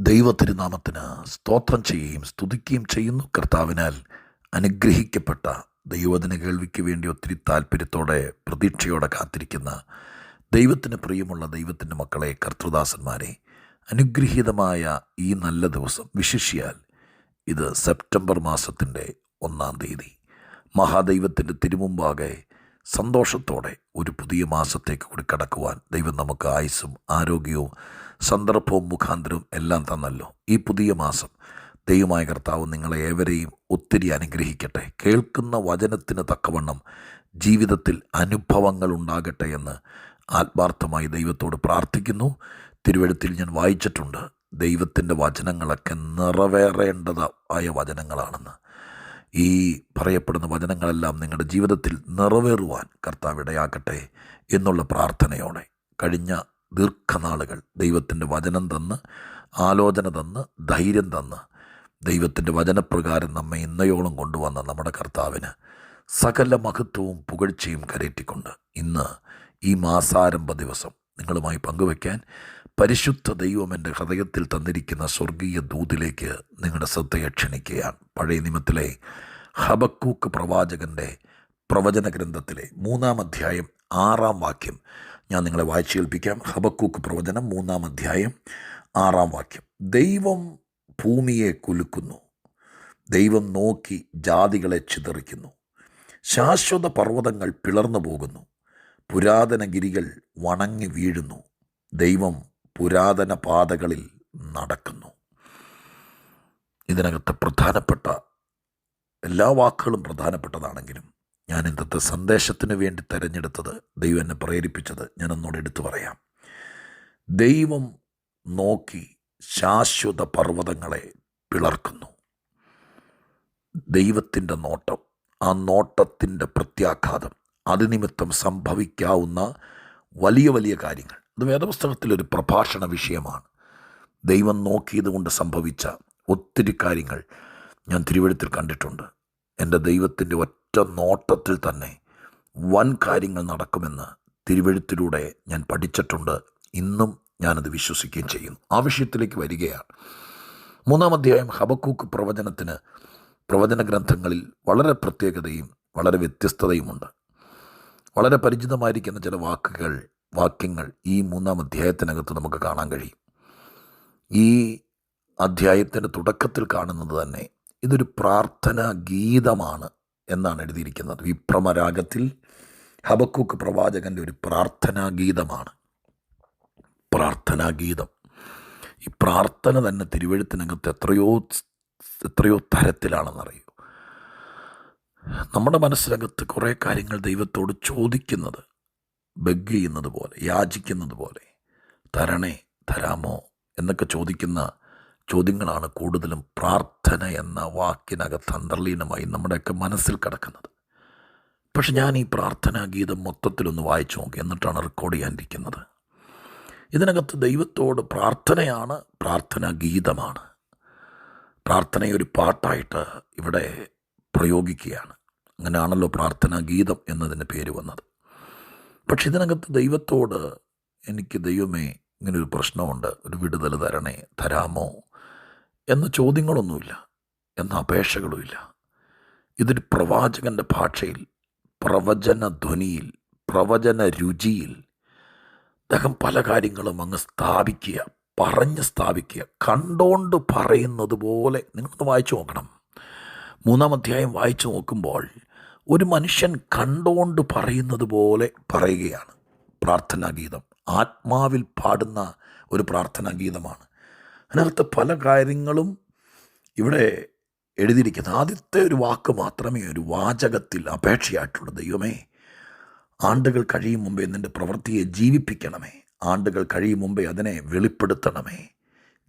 ദൈവത്തിരുനാമത്തിന് സ്തോത്രം ചെയ്യുകയും സ്തുതിക്കുകയും ചെയ്യുന്നു. കർത്താവിനാൽ അനുഗ്രഹിക്കപ്പെട്ട ദൈവദിന കേൾവിക്ക് വേണ്ടി ഒത്തിരി താല്പര്യത്തോടെ പ്രതീക്ഷയോടെ കാത്തിരിക്കുന്ന ദൈവത്തിന് പ്രിയമുള്ള ദൈവത്തിന്റെ മക്കളെ കർത്തൃദാസന്മാരെ അനുഗ്രഹീതമായ ഈ നല്ല ദിവസം വിശിഷ്യാൽ ഇത് സെപ്റ്റംബർ മാസത്തിന്റെ ഒന്നാം തീയതി. മഹാദൈവത്തിന്റെ തിരുമുമ്പാകെ സന്തോഷത്തോടെ ഒരു പുതിയ മാസത്തേക്ക് കൂടി കടക്കുവാൻ ദൈവം നമുക്ക് ആയുസ്സും ആരോഗ്യവും സന്ദർഭവും മുഖാന്തരവും എല്ലാം തന്നല്ലോ. ഈ പുതിയ മാസം ദൈവമായ കർത്താവ് നിങ്ങളെ ഏവരെയും ഒത്തിരി അനുഗ്രഹിക്കട്ടെ. കേൾക്കുന്ന വചനത്തിന് തക്കവണ്ണം ജീവിതത്തിൽ അനുഭവങ്ങൾ ഉണ്ടാകട്ടെ എന്ന് ആത്മാർത്ഥമായി ദൈവത്തോട് പ്രാർത്ഥിക്കുന്നു. തിരുവഴുത്തിൽ ഞാൻ വായിച്ചിട്ടുണ്ട് ദൈവത്തിന്റെ വചനങ്ങളൊക്കെ നിറവേറേണ്ടതായ വചനങ്ങളാണെന്ന്. ഈ പറയപ്പെടുന്ന വചനങ്ങളെല്ലാം നിങ്ങളുടെ ജീവിതത്തിൽ നിറവേറുവാൻ കർത്താവ് ഇടയാക്കട്ടെ എന്നുള്ള പ്രാർത്ഥനയോടെ കഴിഞ്ഞ ദീർഘനാളുകൾ ദൈവത്തിന്റെ വചനം തന്ന് ആലോചന തന്ന് ധൈര്യം തന്ന് ദൈവത്തിന്റെ വചനപ്രകാരം നമ്മെ ഇന്നയോളം കൊണ്ടുവന്ന നമ്മുടെ കർത്താവിന് സകല മഹത്വവും പുകഴ്ചയും കരയറ്റിക്കൊണ്ട് ഇന്ന് ഈ മാസാരംഭ ദിവസം നിങ്ങളുമായി പങ്കുവയ്ക്കാൻ പരിശുദ്ധ ദൈവം എന്റെ ഹൃദയത്തിൽ തന്നിരിക്കുന്ന സ്വർഗീയ ദൂതിലേക്ക് നിങ്ങളുടെ ശ്രദ്ധയെ ക്ഷണിക്കുകയാണ്. പഴയ നിയമത്തിലെ ഹബക്കൂക്ക് പ്രവാചകന്റെ പ്രവചന ഗ്രന്ഥത്തിലെ മൂന്നാം അധ്യായം ആറാം വാക്യം ഞാൻ നിങ്ങളെ വായിച്ചു കേൾപ്പിക്കാം ഹബക്കൂക്ക് പ്രവചനം മൂന്നാം അധ്യായം ആറാം വാക്യം. ദൈവം ഭൂമിയെ കുലുക്കുന്നു. ദൈവം നോക്കി ജാതികളെ ചിതറിക്കുന്നു. ശാശ്വത പർവതങ്ങൾ പിളർന്നു പോകുന്നു. പുരാതന ഗിരികൾ വണങ്ങി വീഴുന്നു. ദൈവം പുരാതന പാതകളിൽ നടക്കുന്നു. ഇതിനകത്ത് പ്രധാനപ്പെട്ട എല്ലാ വാക്കുകളും പ്രധാനപ്പെട്ടതാണെങ്കിലും ഞാൻ ഇന്നത്തെ സന്ദേശത്തിന് വേണ്ടി തിരഞ്ഞെടുത്തത് ദൈവം എന്നെ പ്രേരിപ്പിച്ചത് ഞാൻ ഒന്നോട് എടുത്തു പറയാം. ദൈവം നോക്കി ശാശ്വത പർവതങ്ങളെ പിളർക്കുന്നു. ദൈവത്തിന്റെ നോട്ടം ആ നോട്ടത്തിന്റെ പ്രത്യാഘാതം അതിനിമിത്തം സംഭവിക്കാവുന്ന വലിയ വലിയ കാര്യങ്ങൾ. അത് വേദപുസ്തകത്തിലൊരു പ്രഭാഷണ വിഷയമാണ്. ദൈവം നോക്കിയത് കൊണ്ട് സംഭവിച്ച ഒത്തിരി കാര്യങ്ങൾ ഞാൻ തിരുവഴുത്തിൽ കണ്ടിട്ടുണ്ട്. എന്റെ ദൈവത്തിന്റെ ഒറ്റ നോട്ടത്തിൽ തന്നെ വൻ കാര്യങ്ങൾ നടക്കുമെന്ന് തിരുവഴുത്തിലൂടെ ഞാൻ പഠിച്ചിട്ടുണ്ട്. ഇന്നും ഞാനത് വിശ്വസിക്കുകയും ചെയ്യുന്നു. ആ വിഷയത്തിലേക്ക് വരികയാണ്. മൂന്നാം അധ്യായം ഹബക്കൂക്ക് പ്രവചനത്തിന് പ്രവചന ഗ്രന്ഥങ്ങളിൽ വളരെ പ്രത്യേകതയും വളരെ വ്യത്യസ്തതയുമുണ്ട്. വളരെ പരിചിതമായിരിക്കുന്ന ചില വാക്കുകൾ വാക്യങ്ങൾ ഈ മൂന്നാം അധ്യായത്തിനകത്ത് നമുക്ക് കാണാൻ കഴിയും. ഈ അധ്യായത്തിന്റെ തുടക്കത്തിൽ കാണുന്നത് തന്നെ ഇതൊരു പ്രാർത്ഥനാ ഗീതമാണ് എന്നാണ് എഴുതിയിരിക്കുന്നത്. വിപ്രമരാഗത്തിൽ ഹബക്കൂക്ക് പ്രവാചകന്റെ ഒരു പ്രാർത്ഥനാ ഗീതമാണ്. പ്രാർത്ഥനാ ഗീതം. ഈ പ്രാർത്ഥന തന്നെ തിരുവഴുത്തിനകത്ത് എത്രയോ എത്രയോ തരത്തിലാണെന്നറിയൂ. നമ്മുടെ മനസ്സിനകത്ത് കുറേ കാര്യങ്ങൾ ദൈവത്തോട് ചോദിക്കുന്നത് ബഗ് ചെയ്യുന്നത് പോലെ യാചിക്കുന്നത് പോലെ തരണേ തരാമോ എന്നൊക്കെ ചോദിക്കുന്ന ചോദ്യങ്ങളാണ് കൂടുതലും പ്രാർത്ഥന എന്ന വാക്കിനകത്ത് അന്തർലീനമായി നമ്മുടെയൊക്കെ മനസ്സിൽ കിടക്കുന്നത്. പക്ഷെ ഞാൻ ഈ പ്രാർത്ഥനാ ഗീതം മൊത്തത്തിലൊന്ന് വായിച്ചു നോക്കി എന്നിട്ടാണ് റെക്കോർഡ് ചെയ്യാനിരിക്കുന്നത്. ഇതിനകത്ത് ദൈവത്തോട് പ്രാർത്ഥനയാണ് പ്രാർത്ഥനാ ഗീതമാണ്. പ്രാർത്ഥനയൊരു പാട്ടായിട്ട് ഇവിടെ പ്രയോഗിക്കുകയാണ്. അങ്ങനെയാണല്ലോ പ്രാർത്ഥനാ ഗീതം എന്നതിന് പേര് വന്നത്. പക്ഷെ ഇതിനകത്ത് ദൈവത്തോട് എനിക്ക് ദൈവമേ ഇങ്ങനൊരു പ്രശ്നമുണ്ട് ഒരു വിടുതൽ തരണേ തരാമോ? എന്ന ചോദ്യങ്ങളൊന്നുമില്ല എന്ന അപേക്ഷകളുമില്ല. ഇതൊരു പ്രവാചകന്റെ ഭാഷയിൽ പ്രവചന ധ്വനിയിൽ പ്രവചന രുചിയിൽ അദ്ദേഹം പല കാര്യങ്ങളും അങ്ങ് സ്ഥാപിക്കുക പറഞ്ഞ് സ്ഥാപിക്കുക കണ്ടോണ്ട് പറയുന്നത് പോലെ നിങ്ങളൊന്ന് വായിച്ചു നോക്കണം. മൂന്നാം അധ്യായം വായിച്ചു നോക്കുമ്പോൾ ഒരു മനുഷ്യൻ കണ്ടോണ്ട് പറയുന്നത് പോലെ പറയുകയാണ് പ്രാർത്ഥനാ ഗീതം ആത്മാവിൽ പാടുന്ന ഒരു പ്രാർത്ഥനാ ഗീതമാണ് അതിനകത്ത് പല കാര്യങ്ങളും ഇവിടെ എഴുതിയിരിക്കുന്നത് ആദ്യത്തെ ഒരു വാക്ക് മാത്രമേ ഒരു വാചകത്തിൽ അപേക്ഷയായിട്ടുള്ളൂ. ദൈവമേ ആണ്ടുകൾ കഴിയും മുമ്പേ നിന്റെ പ്രവൃത്തിയെ ജീവിപ്പിക്കണമേ. ആണ്ടുകൾ കഴിയും മുമ്പേ അതിനെ വെളിപ്പെടുത്തണമേ.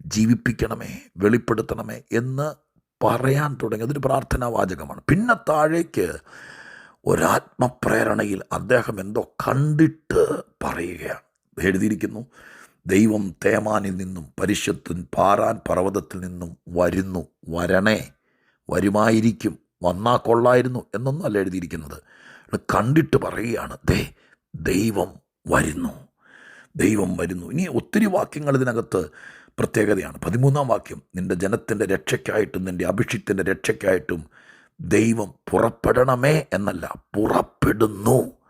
ജീവിപ്പിക്കണമേ വെളിപ്പെടുത്തണമേ എന്ന് പറയാൻ തുടങ്ങി. അതൊരു പ്രാർത്ഥനാ വാചകമാണ്. പിന്നെ താഴേക്ക് ഒരാത്മപ്രേരണയിൽ അദ്ദേഹം എന്തോ കണ്ടിട്ട് പറയുകയാണ്. എഴുതിയിരിക്കുന്നു ദൈവം തേമാനിൽ നിന്നും പരിശുദ്ധൻ പാറാൻ പർവതത്തിൽ നിന്നും വരുന്നു വരണേ. വരുമായിരിക്കും. വന്നാ കൊള്ളായിരുന്നു എന്നൊന്നും അല്ല എഴുതിയിരിക്കുന്നത് കണ്ടിട്ട് പറയുകയാണ് ദേ ദൈവം വരുന്നു. ദൈവം വരുന്നു. ഇനി ഒത്തിരി വാക്യങ്ങൾ ഇതിനകത്ത് പ്രത്യേകതയാണ്. പതിമൂന്നാം വാക്യം നിന്റെ ജനത്തിന്റെ രക്ഷയ്ക്കായിട്ടും നിന്റെ അഭിഷിക്തിന്റെ രക്ഷയ്ക്കായിട്ടും ദൈവം പുറപ്പെടണമേ എന്നല്ല പുറപ്പെടുന്നു.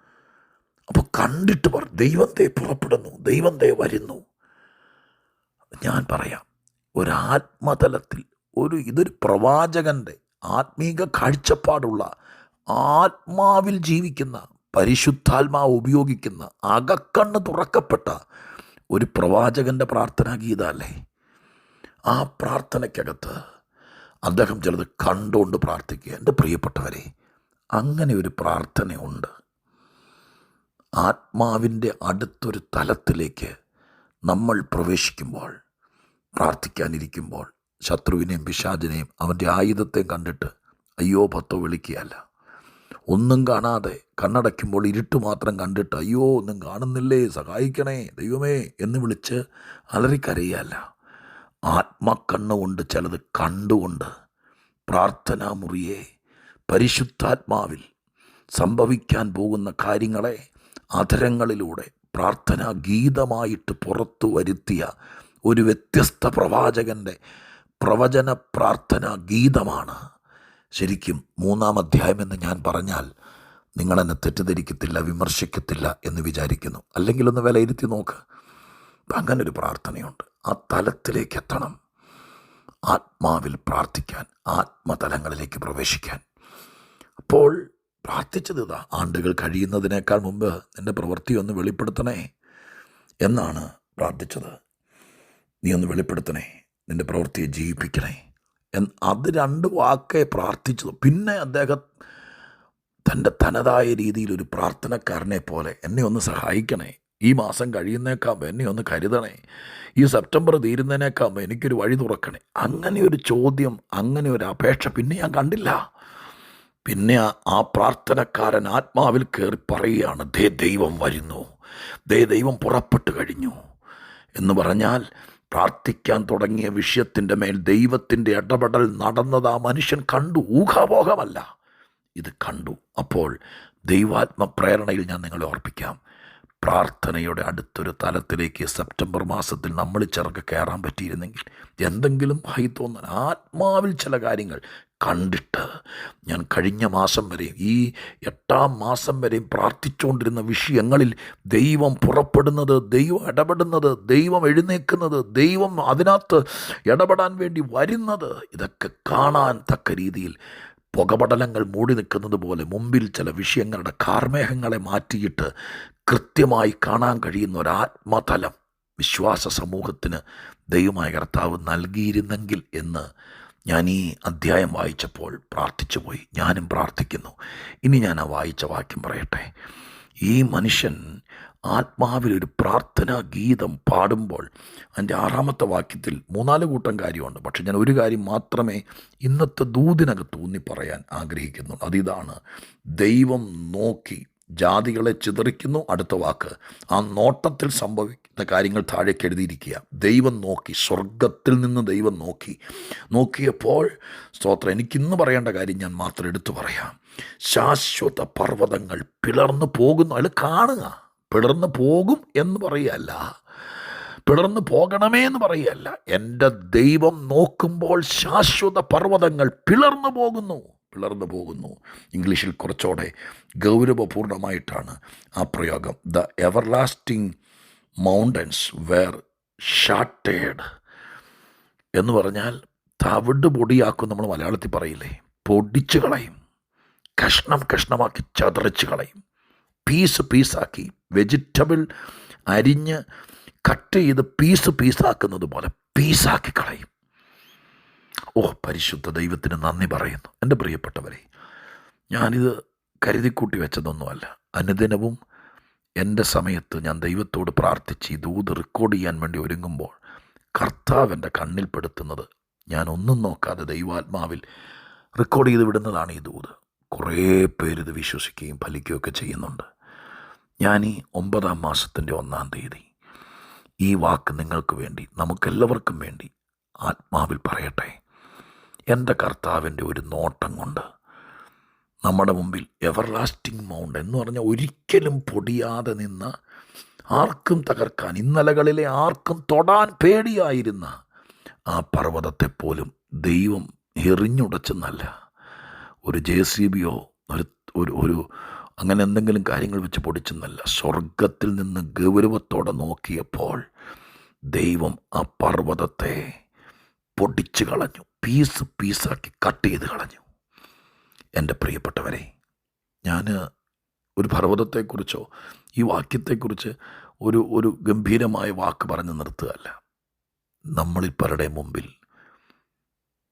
അപ്പോൾ കണ്ടിട്ട് പറ ദൈവത്തെ പുറപ്പെടുന്നു ദൈവത്തെ വരുന്നു. ഞാൻ പറയാം ഒരാത്മതലത്തിൽ ഒരു ഇതൊരു പ്രവാചകന്റെ ആത്മീക കാഴ്ചപ്പാടുള്ള ആത്മാവിൽ ജീവിക്കുന്ന പരിശുദ്ധാത്മാവ് ഉപയോഗിക്കുന്ന അകക്കണ്ണ് തുറക്കപ്പെട്ട ഒരു പ്രവാചകന്റെ പ്രാർത്ഥനാ ഗീതല്ലേ ആ പ്രാർത്ഥനയ്ക്കകത്ത് അദ്ദേഹം ചിലത് കണ്ടുകൊണ്ട് പ്രാർത്ഥിക്കുക. എന്റെ പ്രിയപ്പെട്ടവരെ അങ്ങനെ ഒരു പ്രാർത്ഥനയുണ്ട്. ആത്മാവിന്റെ അടുത്തൊരു തലത്തിലേക്ക് നമ്മൾ പ്രവേശിക്കുമ്പോൾ പ്രാർത്ഥിക്കാനിരിക്കുമ്പോൾ ശത്രുവിനെയും പിശാചിനെയും അവന്റെ ആയുധത്തെയും കണ്ടിട്ട് അയ്യോ പത്തോ വിളിക്കുകയല്ല. ഒന്നും കാണാതെ കണ്ണടയ്ക്കുമ്പോൾ ഇരുട്ട് മാത്രം കണ്ടിട്ട് അയ്യോ ഒന്നും കാണുന്നില്ലേ സഹായിക്കണേ ദൈവമേ എന്ന് വിളിച്ച് അലറിക്കരയല്ല ആത്മക്കണ്ണുകൊണ്ട് ചിലത് കണ്ടുകൊണ്ട് പ്രാർത്ഥനാമുറിയെ പരിശുദ്ധാത്മാവിൽ സംഭവിക്കാൻ പോകുന്ന കാര്യങ്ങളെ അധരങ്ങളിലൂടെ പ്രാർത്ഥനാ ഗീതമായിട്ട് പുറത്തു വരുത്തിയ ഒരു വ്യത്യസ്ത പ്രവാചകന്റെ പ്രവചന പ്രാർത്ഥന ഗീതമാണ്. ശരിക്കും മൂന്നാം അധ്യായം എന്ന് ഞാൻ പറഞ്ഞാൽ നിങ്ങളെന്നെ തെറ്റിദ്ധരിക്കത്തില്ല വിമർശിക്കത്തില്ല എന്ന് വിചാരിക്കുന്നു. അല്ലെങ്കിൽ ഒന്ന് വിലയിരുത്തി നോക്ക്. അങ്ങനൊരു പ്രാർത്ഥനയുണ്ട്. ആ തലത്തിലേക്ക് എത്തണം. ആത്മാവിൽ പ്രാർത്ഥിക്കാൻ ആത്മതലങ്ങളിലേക്ക് പ്രവേശിക്കാൻ. അപ്പോൾ പ്രാർത്ഥിച്ചത് ഇതാ ആണ്ടുകൾ കഴിയുന്നതിനേക്കാൾ മുമ്പ് നിന്റെ പ്രവൃത്തി ഒന്ന് വെളിപ്പെടുത്തണേ എന്നാണ് പ്രാർത്ഥിച്ചത്. നീ ഒന്ന് വെളിപ്പെടുത്തണേ നിന്റെ പ്രവൃത്തിയെ ജീവിപ്പിക്കണേ എന്ന് അത് രണ്ട് വാക്കേ പ്രാർത്ഥിച്ചത് പിന്നെ അദ്ദേഹം തന്റെ തനതായ രീതിയിൽ ഒരു പ്രാർത്ഥനക്കാരനെ പോലെ എന്നെ ഒന്ന് സഹായിക്കണേ. ഈ മാസം കഴിയുന്നേക്കാകുമ്പോൾ എന്നെ ഒന്ന് കരുതണേ. ഈ സെപ്റ്റംബർ തീരുന്നതിനേക്കാകുമ്പോൾ എനിക്കൊരു വഴി തുറക്കണേ. അങ്ങനെ ഒരു ചോദ്യം അങ്ങനെ ഒരു അപേക്ഷ പിന്നെ ഞാൻ കണ്ടില്ല. പിന്നെ ആ- പ്രാർത്ഥനക്കാരൻ ആത്മാവിൽ കയറി പറയുകയാണ് ദേ ദൈവം വരുന്നു. ദേ ദൈവം പുറപ്പെട്ടു കഴിഞ്ഞു. എന്ന് പറഞ്ഞാൽ പ്രാർത്ഥിക്കാൻ തുടങ്ങിയ വിഷയത്തിന്റെ മേൽ ദൈവത്തിന്റെ ഇടപെടൽ നടന്നത് ആ മനുഷ്യൻ കണ്ടു. ഊഹാപോഹമല്ല. ഇത് കണ്ടു. അപ്പോൾ ദൈവാത്മ പ്രേരണയിൽ ഞാൻ നിങ്ങളെ ഓർപ്പിക്കാം. പ്രാർത്ഥനയുടെ അടുത്തൊരു തലത്തിലേക്ക് സെപ്റ്റംബർ മാസത്തിൽ നമ്മൾ ചിറക്ക് കയറാൻ പറ്റിയിരുന്നെങ്കിൽ എന്തെങ്കിലും ഹൈ തോന്നാൻ ആത്മാവിൽ ചില കാര്യങ്ങൾ കണ്ടിട്ട് ഞാൻ കഴിഞ്ഞ മാസം വരെയും ഈ എട്ടാം മാസം വരെയും പ്രാർത്ഥിച്ചുകൊണ്ടിരുന്ന വിഷയങ്ങളിൽ ദൈവം പുറപ്പെടുന്നത് ദൈവം ഇടപെടുന്നത് ദൈവം എഴുന്നേക്കുന്നത് ദൈവം അതിനകത്ത് ഇടപെടാൻ വേണ്ടി വരുന്നത് ഇതൊക്കെ കാണാൻ തക്ക രീതിയിൽ പുകപടലങ്ങൾ മൂടി നിൽക്കുന്നത് പോലെ മുമ്പിൽ ചില വിഷയങ്ങളുടെ കാർമേഹങ്ങളെ മാറ്റിയിട്ട് കൃത്യമായി കാണാൻ കഴിയുന്ന ഒരു ആത്മതലം വിശ്വാസ സമൂഹത്തിന് ദൈവമായ കർത്താവ് നൽകിയിരുന്നെങ്കിൽ എന്ന് ഞാൻ ഈ അധ്യായം വായിച്ചപ്പോൾ പ്രാർത്ഥിച്ചു പോയി ഞാനും പ്രാർത്ഥിക്കുന്നു. ഇനി ഞാൻ ആ വായിച്ച വാക്യം പറയട്ടെ. ഈ മനുഷ്യൻ ആത്മാവിലൊരു പ്രാർത്ഥനാ ഗീതം പാടുമ്പോൾ അതിന്റെ ആറാമത്തെ വാക്യത്തിൽ മൂന്നാൽ കൂട്ടം കാര്യമുണ്ട്. പക്ഷെ ഞാൻ ഒരു കാര്യം മാത്രമേ ഇന്നത്തെ ദൂതിനകത്ത് ഊന്നി പറയാൻ ആഗ്രഹിക്കുന്നുള്ളൂ. അതിതാണ് ദൈവം നോക്കി ജാതികളെ ചിതറിക്കുന്നു. അടുത്ത വാക്ക്. ആ നോട്ടത്തിൽ സംഭവിക്കുന്ന കാര്യങ്ങൾ താഴെ എഴുതിയിരിക്കുക. ദൈവം നോക്കി സ്വർഗത്തിൽ നിന്ന് ദൈവം നോക്കി. നോക്കിയപ്പോൾ സ്തോത്രം എനിക്കിന്ന് പറയേണ്ട കാര്യം ഞാൻ മാത്രം എടുത്തു പറയാം. ശാശ്വത പർവതങ്ങൾ പിളർന്നു പോകുന്നു. അത് കാണുക. പിളർന്നു പോകും എന്ന് പറയല്ല പിളർന്നു പോകണമേ എന്ന് പറയല്ല എന്റെ ദൈവം നോക്കുമ്പോൾ ശാശ്വത പർവതങ്ങൾ പിളർന്നു പോകുന്നു. പിളർന്നു പോകുന്നു. ഇംഗ്ലീഷിൽ കുറച്ചുകൂടെ ഗൗരവപൂർണമായിട്ടാണ് ആ പ്രയോഗം. The everlasting mountains were shattered എന്ന് പറഞ്ഞാൽ തവിട് പൊടിയാക്കും നമ്മൾ മലയാളത്തിൽ പറയില്ലേ? പൊടിച്ചു കളയും. കഷ്ണം കഷ്ണമാക്കി ചതറിച്ച് കളയും. പീസ് പീസാക്കി വെജിറ്റബിൾ അരിഞ്ഞ് കട്ട് ചെയ്ത് പീസ് പീസാക്കുന്നത് പോലെ പീസാക്കി കളയും. ഓ പരിശുദ്ധ ദൈവത്തിന് നന്ദി പറയുന്നു. എന്റെ പ്രിയപ്പെട്ടവരെ ഞാനിത് കരുതിക്കൂട്ടി വെച്ചതൊന്നുമല്ല. അനുദിനവും എന്റെ സമയത്ത് ഞാൻ ദൈവത്തോട് പ്രാർത്ഥിച്ച് ഈ ദൂത് റെക്കോർഡ് ചെയ്യാൻ വേണ്ടി ഒരുങ്ങുമ്പോൾ കർത്താവ് എന്റെ കണ്ണിൽപ്പെടുത്തുന്നത് ഞാൻ ഒന്നും നോക്കാതെ ദൈവാത്മാവിൽ റെക്കോർഡ് ചെയ്ത് വിടുന്നതാണ് ഈ ദൂത്. കുറേ പേരിത് വിശ്വസിക്കുകയും ഫലിക്കുകയൊക്കെ ചെയ്യുന്നുണ്ട്. ഞാൻ ഈ ഒമ്പതാം മാസത്തിന്റെ ഒന്നാം തീയതി ഈ വാക്ക് നിങ്ങൾക്ക് വേണ്ടി നമുക്കെല്ലാവർക്കും വേണ്ടി ആത്മാവിൽ പറയട്ടെ. എന്റെ കർത്താവിന്റെ ഒരു നോട്ടം കൊണ്ട് നമ്മുടെ മുമ്പിൽ എവർലാസ്റ്റിംഗ് മൗണ്ട് എന്ന് പറഞ്ഞാൽ ഒരിക്കലും പൊടിയാതെ നിന്ന് ആർക്കും തകർക്കാൻ ഇന്നലകളിലെ ആർക്കും തൊടാൻ പേടിയായിരുന്ന ആ പർവതത്തെപ്പോലും ദൈവം എറിഞ്ഞുടച്ചെന്നല്ല. ഒരു ജെ സി ബിയോ ഒരു ഒരു ഒരു അങ്ങനെ എന്തെങ്കിലും കാര്യങ്ങൾ വെച്ച് പൊടിച്ചെന്നല്ല. സ്വർഗത്തിൽ നിന്ന് ഗൗരവത്തോടെ നോക്കിയപ്പോൾ ദൈവം ആ പർവതത്തെ പൊടിച്ചു കളഞ്ഞു. പീസ് പീസാക്കി കട്ട് ചെയ്ത് കളഞ്ഞു. എന്റെ പ്രിയപ്പെട്ടവരെ ഞാൻ ഒരു പർവതത്തെക്കുറിച്ചോ ഈ വാക്യത്തെക്കുറിച്ച് ഒരു ഒരു ഗംഭീരമായ വാക്ക് പറഞ്ഞു നിർത്തുകയല്ല. നമ്മളിൽ പലരുടെ മുമ്പിൽ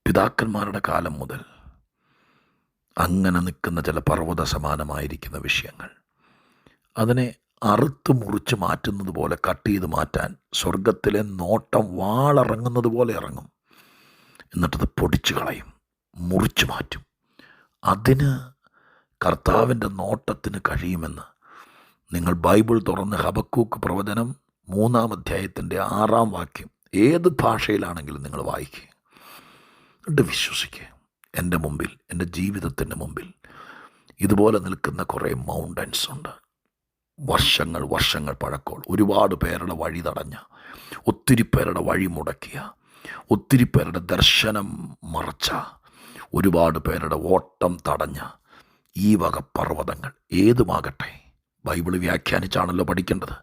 പിതാക്കന്മാരുടെ കാലം മുതൽ അങ്ങനെ നിൽക്കുന്ന ചില പർവത സമാനമായിരിക്കുന്ന വിഷയങ്ങൾ അതിനെ അറുത്ത് മുറിച്ച് മാറ്റുന്നത് പോലെ കട്ട് ചെയ്ത് മാറ്റാൻ സ്വർഗത്തിലെ നോട്ടം വാളിറങ്ങുന്നത് പോലെ ഇറങ്ങും. എന്നിട്ടത് പൊടിച്ചു കളയും മുറിച്ചു മാറ്റും. അതിന് കർത്താവിന്റെ നോട്ടത്തിന് കഴിയുമെന്ന് നിങ്ങൾ ബൈബിൾ തുറന്ന് ഹബക്കൂക്ക് പ്രവചനം മൂന്നാം അധ്യായത്തിന്റെ ആറാം വാക്യം ഏത് ഭാഷയിലാണെങ്കിലും നിങ്ങൾ വായിക്കുക. എന്നിട്ട് വിശ്വസിക്കുക. എന്റെ മുമ്പിൽ എന്റെ ജീവിതത്തിന്റെ മുമ്പിൽ ഇതുപോലെ നിൽക്കുന്ന കുറേ മൗണ്ടൻസ് ഉണ്ട്. വർഷങ്ങൾ വർഷങ്ങൾ പഴക്കോൾ. ഒരുപാട് പേരുടെ വഴി തടഞ്ഞ ഒത്തിരി പേരുടെ വഴി മുടക്കിയ ഒത്തിരി പേരുടെ ദർശനം മറച്ച ഒരുപാട് പേരുടെ ഓട്ടം തടഞ്ഞ ഈ വക പർവതങ്ങൾ ഏതുമാകട്ടെ? ബൈബിൾ വ്യാഖ്യാനിച്ചാണല്ലോ പഠിക്കേണ്ടത്.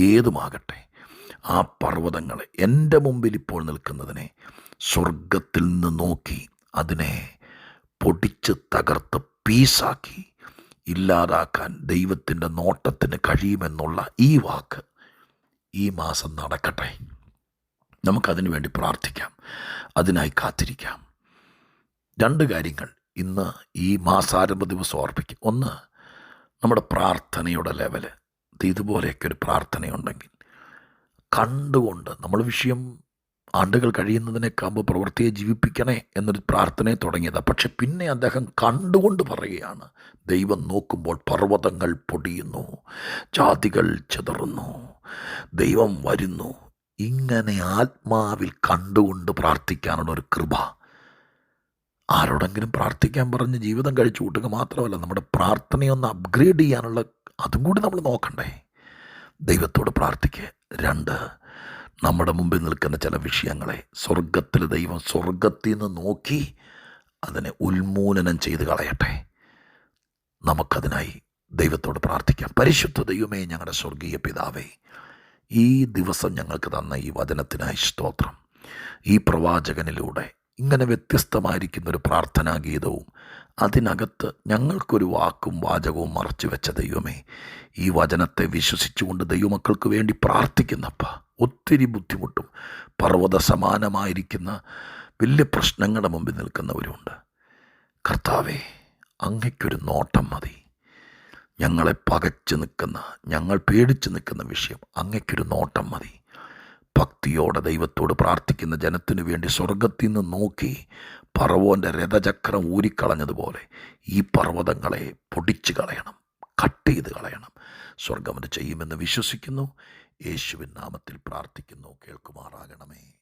ഏതുമാകട്ടെ? ആ പർവതങ്ങൾ എന്റെ മുമ്പിൽ ഇപ്പോൾ നിൽക്കുന്നതിനെ സ്വർഗത്തിൽ നിന്ന് നോക്കി അതിനെ പൊടിച്ച് തകർത്ത് പീസാക്കി ഇല്ലാതാക്കാൻ ദൈവത്തിന്റെ നോട്ടത്തിന് കഴിയുമെന്നുള്ള ഈ വാക്ക് ഈ മാസം നടക്കട്ടെ. നമുക്കതിനു വേണ്ടി പ്രാർത്ഥിക്കാം. അതിനായി കാത്തിരിക്കാം. രണ്ട് കാര്യങ്ങൾ ഇന്ന് ഈ മാസാരംഭ ദിവസം ഓർപ്പിക്കും. ഒന്ന് നമ്മുടെ പ്രാർത്ഥനയുടെ ലെവൽ ഇത് ഇതുപോലെയൊക്കെ ഒരു പ്രാർത്ഥനയുണ്ടെങ്കിൽ കണ്ടുകൊണ്ട് നമ്മൾ വിഷയം ആണ്ടുകൾ കഴിയുന്നതിനേക്കാമ്പ് പ്രവൃത്തിയെ ജീവിപ്പിക്കണേ എന്നൊരു പ്രാർത്ഥനയെ തുടങ്ങിയതാണ് പക്ഷെ പിന്നെ അദ്ദേഹം കണ്ടുകൊണ്ട് പറയുകയാണ് ദൈവം നോക്കുമ്പോൾ പർവതങ്ങൾ പൊടിയുന്നു ജാതികൾ ചിതറുന്നു ദൈവം വരുന്നു ഇങ്ങനെ ആത്മാവിൽ കണ്ടുകൊണ്ട് പ്രാർത്ഥിക്കാനുള്ള ഒരു കൃപ. ആരോടെങ്കിലും പ്രാർത്ഥിക്കാൻ പറഞ്ഞ് ജീവിതം കഴിച്ചു കൂട്ടുക മാത്രമല്ല നമ്മുടെ പ്രാർത്ഥനയൊന്ന് അപ്ഗ്രേഡ് ചെയ്യാനുള്ള അതും കൂടി നമ്മൾ നോക്കണ്ടേ. ദൈവത്തോട് പ്രാർത്ഥിക്കുക രണ്ട് നമ്മുടെ മുമ്പിൽ നിൽക്കുന്ന ചില വിഷയങ്ങളെ സ്വർഗത്തിൽ ദൈവം സ്വർഗത്തിൽ നിന്ന് നോക്കി അതിനെ ഉന്മൂലനം ചെയ്ത് കളയട്ടെ. നമുക്കതിനായി ദൈവത്തോട് പ്രാർത്ഥിക്കാം. പരിശുദ്ധ ദൈവമേ ഞങ്ങളുടെ സ്വർഗീയ പിതാവേ ഈ ദിവസം ഞങ്ങൾക്ക് തന്ന ഈ വചനത്തിനായി സ്തോത്രം. ഈ പ്രവാചകനിലൂടെ ഇങ്ങനെ വ്യത്യസ്തമായിരിക്കുന്ന ഒരു പ്രാർത്ഥനാ ഗീതവും അതിനകത്ത് ഞങ്ങൾക്കൊരു വാക്കും വാചകവും മറച്ചു വെച്ച ദൈവമേ ഈ വചനത്തെ വിശ്വസിച്ചുകൊണ്ട് ദൈവമക്കൾക്ക് വേണ്ടി പ്രാർത്ഥിക്കുന്നപ്പ ഒത്തിരി ബുദ്ധിമുട്ടും പർവത സമാനമായിരിക്കുന്ന വലിയ പ്രശ്നങ്ങളുടെ മുമ്പിൽ നിൽക്കുന്നവരുണ്ട്. കർത്താവേ അങ്ങയ്ക്കൊരു നോട്ടം മതി. ഞങ്ങളെ പകച്ചു നിൽക്കുന്ന ഞങ്ങൾ പേടിച്ച് നിൽക്കുന്ന വിഷയം. അങ്ങയ്ക്കൊരു നോട്ടം മതി. ഭക്തിയോടെ ദൈവത്തോട് പ്രാർത്ഥിക്കുന്ന ജനത്തിനു വേണ്ടി സ്വർഗത്തിൽ നിന്ന് നോക്കി പറവോന്റെ രഥചക്രം ഊരിക്കളഞ്ഞതുപോലെ ഈ പർവതങ്ങളെ പൊടിച്ചു കളയണം കട്ട് ചെയ്ത് കളയണം. സ്വർഗം അത് ചെയ്യുമെന്ന് വിശ്വസിക്കുന്നു. യേശുവിൻ നാമത്തിൽ പ്രാർത്ഥിക്കുന്നു. കേൾക്കുമാറാകണമേ.